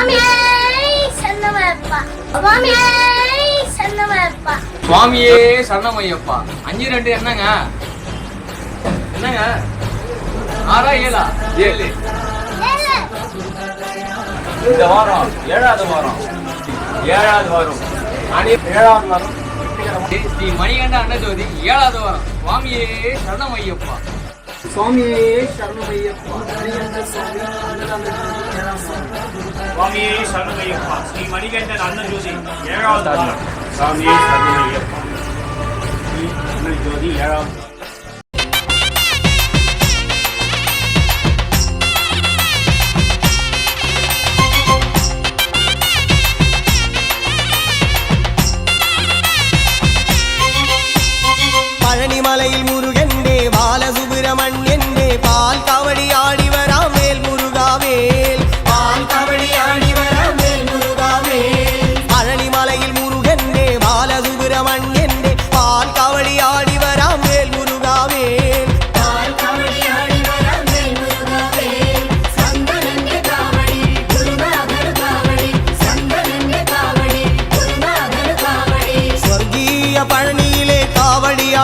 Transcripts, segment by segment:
சுவாமியே சரணமையப்பா. சுவாமியே அஞ்சு ரெண்டு என்னங்க? என்னங்க? ஆறா ஏழா? ஏழு. இந்த வாரம் ஏழாவது வாரம். ஏழாவது வாரம். ஏழாவது வாரம். ஸ்ரீ மணிகண்ட அன்னஜோதி ஏழாவது வாரம். சுவாமியே சரணமையப்பா. સ્વામી શરણભૈયપ્પા స్వామి శరణమయ్యప్ప శ్రీ మణికంఠన్ అన్న జ్యోతి ఏడాది స్వామి శరణమయ్యప్ప ఈ అన్న జ్యోతి ఏడాది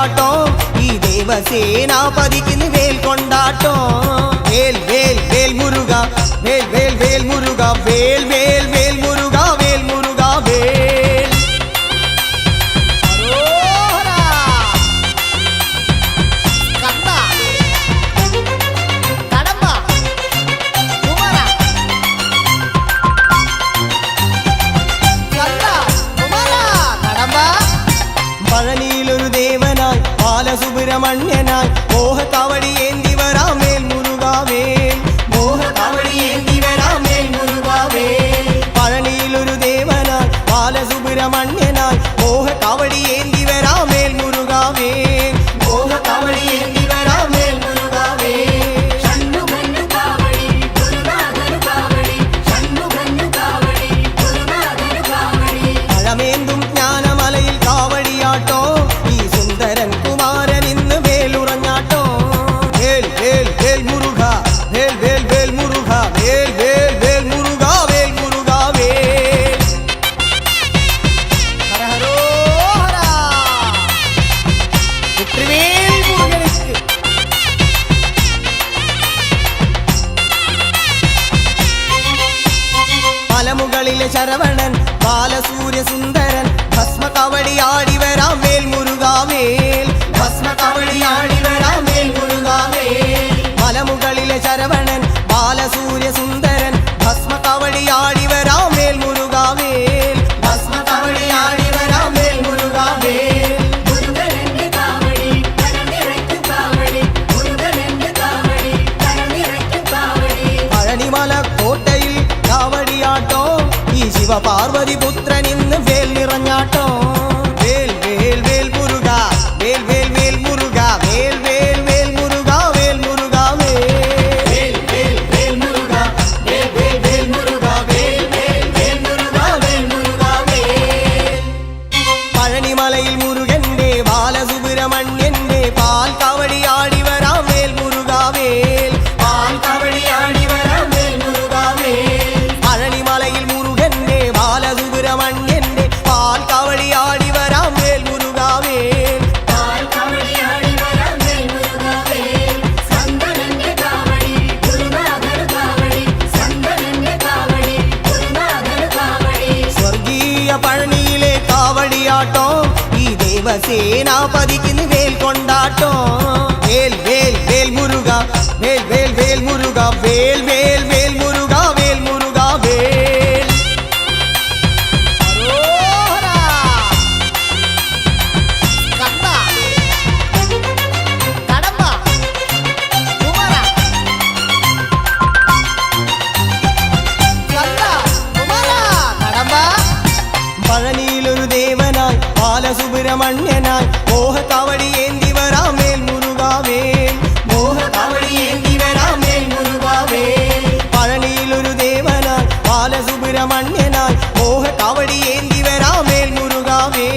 கொண்டாட்டம் ఈ దేవసేనాపదికి వేల్ కొండాటం వేల్ వేల్ వేల్ మురుగా వేల్ వేల్ மன்னனாய் மோக காவடி ശരവണൻ ബാലസൂര്യസുന്ദരൻ ഭസ്മ കവടിയാടി വരാം മേൽമുരുകാവേ ശിവപാർവതി പുത്രൻ ഇന്ന് വേൽ നിറഞ്ഞാട്ടോ சிவசேனாபதிக்கு வேல் கொண்டாட்டம். வேல் வேல் வேல் முருகா வேல் வேல் வேல் முருகா வேல் வேல் சுப்பிரமணியனாய் மோக காவடி ஏந்தி வரா மேல் முருகாவே மோக காவடி ஏந்தி வரா மேல் முருகாவே பழனியில் ஒரு தேவனாய் பால சுப்பிரமணியனாய் மோக காவடி ஏந்தி வரா மேல் முருகாவே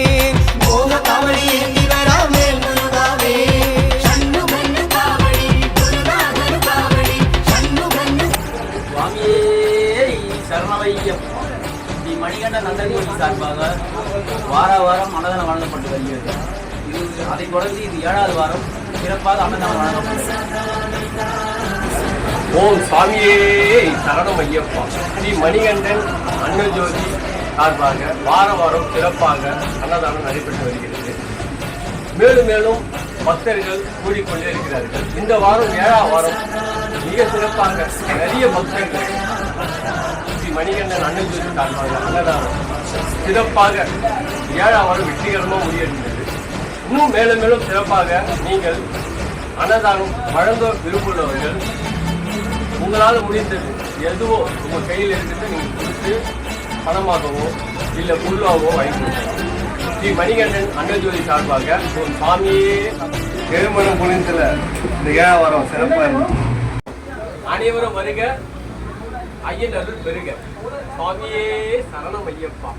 மோக காவடி ஏந்தி வரா மேல் முருகாவே சரணமையப்பா மணிகண்ட மணிகண்டன் நந்தன்கோடி சார்பாக வார வாரம் அன்னதானம் வழங்கப்பட்டு வருகிறது. இது அதைத் தொடர்ந்து இது ஏழாவது வாரம் சிறப்பாக அன்னதானம் வழங்கப்பட்டது ஓம் சுவாமியே சரணம் ஐயப்பா. ஸ்ரீ மணிகண்டன் அன்னஜோதி சார்பாக வார வாரம் சிறப்பாக அன்னதானம் நடைபெற்று வருகிறது. மேலும் மேலும் பக்தர்கள் கூடிக்கொண்டே இருக்கிறார்கள். இந்த வாரம் ஏழாம் வாரம் மிக சிறப்பாக நிறைய பக்தர்கள் ஸ்ரீ மணிகண்டன் அன்னஜோதி சார்பாக அன்னதானம் சிறப்பாக ஏழாவது வெற்றிகரமாக முடியிருந்தது இன்னும் மேலும் மேலும் சிறப்பாக நீங்கள் அன்னதானம் வழங்க விரும்புள்ளவர்கள் உங்களால் முடிந்தது எதுவோ உங்க கையில் இருக்கிறது நீங்கள் கொடுத்து பணமாகவோ இல்லை பொருளாகவோ வாங்கி ஸ்ரீ மணிகண்டன் அன்னஜோதி சார்பாக ஒரு சாமியே திருமணம் புனிதத்துல இந்த ஏழாம் வாரம் சிறப்பாக இருக்கு அனைவரும் வருக. ஐயன் அருள் பெருக சுவாமியே சரணம் ஐயப்பா.